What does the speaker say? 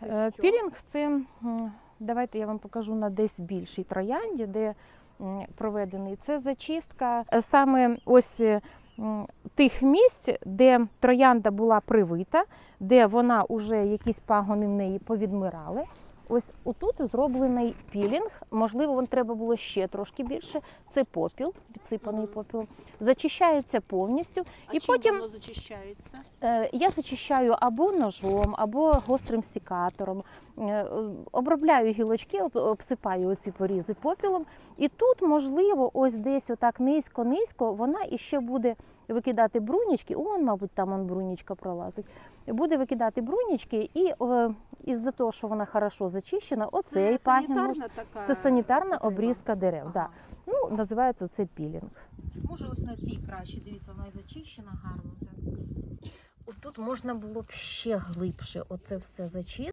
Пілінг це Е, що? Пілінг це, давайте я вам покажу на десь більшій троянді, де проведений. Це зачистка е, саме ось е, тих місць, де троянда була привита, де вона вже якісь пагони в неї повідмирали. Ось отут зроблений пілінг. Можливо, вам треба було ще трошки більше. Це попіл, підсипаний попіл. Зачищається повністю. А і чим потім- воно зачищається? Е, Я зачищаю або ножом, або гострим сікатором. Е, е, Обробляю гілочки, обсипаю оці порізи попілом. І тут, можливо, ось десь отак низько-низько вона іще буде викидати брунічки. Он, мабуть, там он брунічка пролазить. Буде викидати брунічки, і із-за того, що вона хорошо зачищена, оцей Це пагін. санітарна така Це санітарна обрізка дерев. Да. Ну, називається це пілінг. Може, ось на цій краще. Дивіться, вона і зачищена гарно. Так. Тут можна було б ще глибше оце все зачистити.